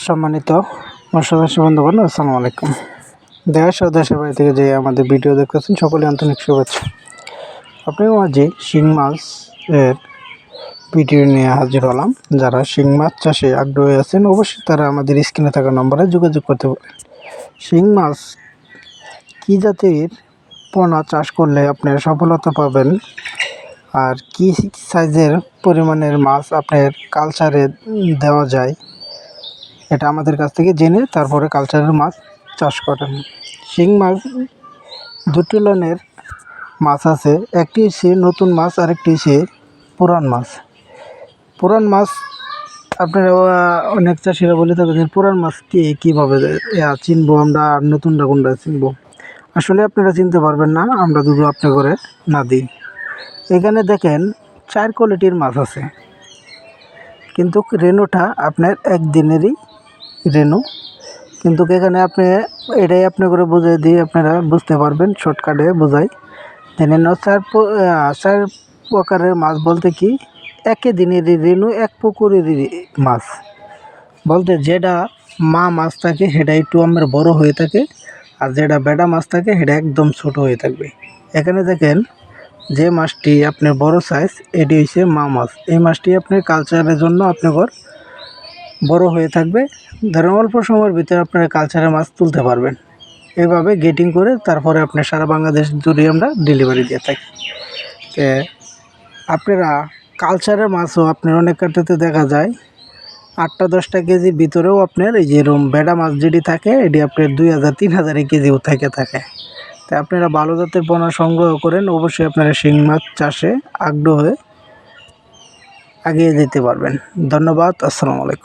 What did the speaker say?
সম্মানিত মৎস্যচাষী বন্ধুগণ, আসসালামু আলাইকুম। দেশ ও দেশের বাড়ি থেকে যে আমাদের ভিডিও দেখতেছেন সকলে আন্তরিক শুভেচ্ছা। আপনার মাঝে শিং মাছ এর ভিডিও নিয়ে হাজির হলাম। যারা শিং মাছ চাষে আগ্রহী আছেন, অবশ্যই তারা আমাদের স্ক্রিনে থাকা নম্বরে যোগাযোগ করতে পারেন। শিং মাছ কী জাতির পোনা চাষ করলে আপনার সফলতা পাবেন? আর কি সাইজের পরিমাণের মাছ আপনার কালচারে দেওয়া যায়? এটা আমাদের কাছ থেকে জেনে তারপরে কালচারের মাছ চাষ করেন। শিং মাছ দুটি লনের মাছ আছে। একটি সে নতুন মাছ আর একটি হচ্ছে পুরান মাছ। পুরান মাছ আপনারা অনেক চাষিরা বলে থাকেন পুরান মাছটি কীভাবে ইয়া চিনবো, আমরা আর নতুনটা কোনটা চিনবো? আসলে আপনারা চিনতে পারবেন না, আমরা যদি আপনি করে না দিই। এখানে দেখেন চার কোয়ালিটির মাছ আছে। কিন্তু রেনুটা আপনার একদিনেরই রেনু। কিন্তু এখানে আপনি এটাই আপনি করে বুঝিয়ে দিয়ে আপনারা বুঝতে পারবেন শর্টকাটে বোঝাই। প- আহ, চার প্রকারের মাছ বলতে কি? একই দিনের রেনু এক পুকুরের মাছ। বলতে যেটা মা মাছ থাকে সেটা একটু আমার বড় হয়ে থাকে আর যেটা বেটা মাছ থাকে সেটা একদম ছোট হয়ে থাকবে। এখানে দেখেন যে মাছটি আপনার বড় সাইজ এটি হচ্ছে মা মাছ। এই মাছটি আপনার কালচারের জন্য আপনার বড় হয়ে থাকবে। ধরেন অল্প সময়ের ভিতরে আপনারা কালচারের মাছ তুলতে পারবেন। এভাবে গেটিং করে তারপরে আপনার সারা বাংলাদেশ জুড়ে আমরা ডেলিভারি দিয়ে থাকি। তো আপনারা কালচারের মাছও আপনার অনেক কাটাতে দেখা যায়, আটটা দশটা কেজির ভিতরেও আপনার এই যে রুম বেডা মাছ যেটি থাকে, এটি আপনার দুই হাজার, তিন হাজার কেজিও থেকে থাকে। তাই আপনারা ভালো জাতের পোনা সংগ্রহ করেন, অবশ্যই আপনারা শিং মাছ চাষে আগ্রহ হয়ে এগিয়ে যেতে পারবেন। ধন্যবাদ, আসসালামু আলাইকুম।